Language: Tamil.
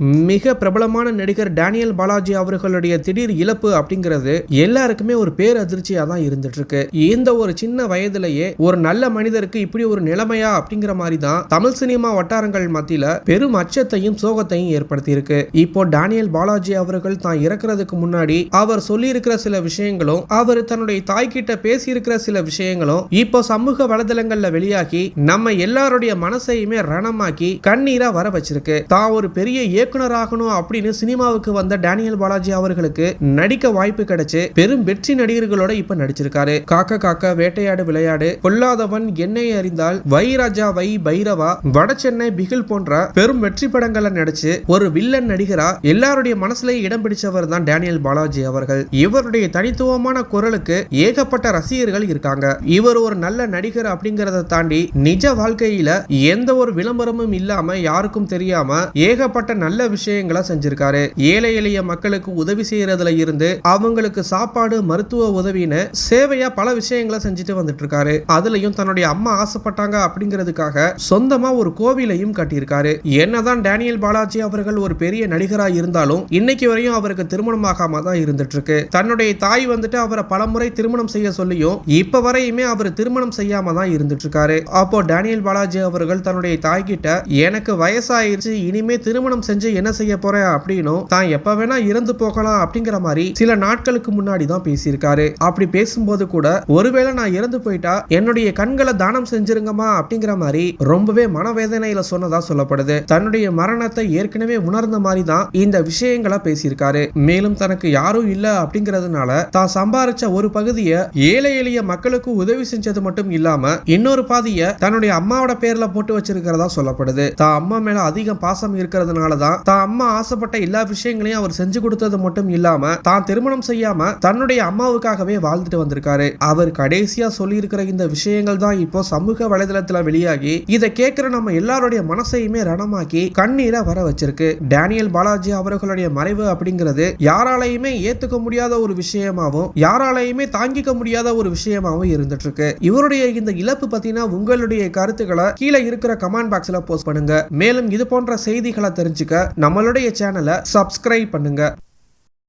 மிக பிரபலமான நடிகர் டேனியல் பாலாஜி அவர்களுடைய திடீர் இழப்பு அப்படிங்கிறது எல்லாருக்குமே ஒரு பேரதிர்ச்சியா தான் இருந்துட்டு இருக்கு இந்த ஒரு சின்ன வயதிலேயே ஒரு நல்ல மனிதருக்கு இப்படி ஒரு நிலைமையா அப்படிங்கிற மாதிரி தான் தமிழ் சினிமா வட்டாரங்கள் மத்தியில பெரும் அச்சத்தையும் சோகத்தையும் ஏற்படுத்தி இருக்கு இப்போ டேனியல் பாலாஜி அவர்கள் தான் இறக்குறதுக்கு முன்னாடி அவர் சொல்லியிருக்கிற சில விஷயங்களும் அவர் தன்னுடைய தாய்கிட்ட பேசியிருக்கிற சில விஷயங்களும் இப்போ சமூக வலைதளங்கள்ல வெளியாகி நம்ம எல்லாருடைய மனசையுமே ரணமாக்கி கண்ணீரா வர வச்சிருக்கு. தான் ஒரு பெரிய இயக்குனர் ஆகணும் அப்படின்னு சினிமாவுக்கு வந்த டேனியல் பாலாஜி அவர்களுக்கு நடிக்க வாய்ப்பு கிடைச்சு பெரும் வெற்றி நடிகர்களோட இப்ப நடிச்சிருக்காரு. காக்க காக்க வேட்டையாடு விளையாடு கொல்லாதவன் என்னை அறிந்தால் வை ராஜா வை பைரவா வட சென்னை பிகில் போன்ற பெரும் வெற்றி படங்களை நடிச்சு ஒரு வில்லன் நடிகரா எல்லாருடைய மனசுலயும் இடம் பிடிச்சவர் தான் டேனியல் பாலாஜி அவர்கள். இவருடைய தனித்துவமான குரலுக்கு ஏகப்பட்ட ரசிகர்கள் இருக்காங்க. இவர் ஒரு நல்ல நடிகர் அப்படிங்கறத தாண்டி நிஜ வாழ்க்கையில எந்த ஒரு விளம்பரமும் இல்லாம யாருக்கும் தெரியாம ஏகப்பட்ட நல்ல விஷயங்களை செஞ்சிருக்காரு. ஏழை எளிய மக்களுக்கு உதவி செய்யறதுல இருந்து அவங்களுக்கு சாப்பாடு மருத்துவ உதவின்னு சேவையா பல விஷயங்களை செஞ்சுட்டு வந்துட்டு இருக்காரு அதுலயும் தன்னுடைய அம்மா ஆசைப்பட்டாங்க அப்படிங்கிறதுக்காக சொந்தமா ஒரு கோவிலையும் கட்டியிருக்காரு. என்னதான் டேனியல் பாலாஜி அவர்கள் ஒரு பெரிய நடிகராக இருந்தாலும் இன்னைக்கு வரையும் அவருக்கு திருமணமாகாம தான் இருந்துட்டு இருக்கு தன்னுடைய தாய் வந்துட்டு அவரை பலமுறை திருமணம் செய்ய சொல்லியும் இப்ப வரையுமே அவர் திருமணம் செய்யாம தான் இருந்துட்டு இருக்காரு அப்போ டேனியல் பாலாஜி அவர்கள் தன்னுடைய தாய் கிட்ட எனக்கு வயசாயிருச்சு இனிமே திருமணம் செஞ்சு என்ன செய்ய போறேன் அப்படின்னும் தான் எப்ப வேணா இறந்து போகலாம் அப்படிங்கிற மாதிரி சில நாட்களுக்கு முன்னாடி தான் பேசியிருக்காரு. அப்படி பேசும்போது கூட ஒருவேளை நான் இறந்து போயிட்டா என்னுடைய கண்களை தானம் செஞ்சிருங்கம்மா அப்படிங்கிற மாதிரி ரொம்பவே மனவேதனையில சொன்னதா சொல்லப்படுது. தன்னுடைய மரணத்தை ஏற்கனவே உணர்ந்த மாதிரி தான் இந்த விஷயங்களை பேசியிருக்காரு. மேலும் தனக்கு யாரும் இல்ல அப்படிங்கறதுனால தான் சம்பாரிச்ச ஒரு பகுதியை ஏழை எளிய மக்களுக்கு உதவி செஞ்சது மட்டும் இல்லாம இன்னொரு பாதிய தன்னுடைய அம்மாவோட பேர்ல போட்டு வச்சிருக்கிறதா சொல்லப்படுது. தான் அம்மா மேல அதிகம் பாசம் இருக்கிறதுனால தான் தான். அம்மா ஆசைப்பட்ட எல்லா விஷயங்களையும் அவர் செஞ்சு கொடுத்தது மட்டும் இல்லாம தான் திருமணம் செய்யாம தன்னுடைய அம்மாவுக்காகவே வாழ்ந்துட்டு வந்திருக்காரு. அவர் கடைசியா சொல்லியிருக்கிற இந்த விஷயங்கள் தான் இப்போ சமூக வலைதளத்துல வெளியாகி இதை கேட்கிற நம்ம எல்லாருடைய மனசையுமே ரணமாக்கி கண்ணீரை வர வச்சிருக்கு. டேனியல் பாலாஜி அவர்களுடைய மறைவு அப்படிங்கிறது யாராலையுமே ஏத்துக்க முடியாத ஒரு விஷயமாவும் யாராலையுமே தாங்கிக்க முடியாத ஒரு விஷயமாவும் இருந்துட்டு இருக்கு இவருடைய இந்த இழப்பு பத்தினா உங்களுடைய கருத்துக்களை கீழே இருக்கிற கமெண்ட் பாக்ஸ்ல போஸ்ட் பண்ணுங்க. மேலும் இது போன்ற செய்திகளை தெரிஞ்சுக்க நம்மளுடைய சேனலை சப்ஸ்கிரைப் பண்ணுங்க.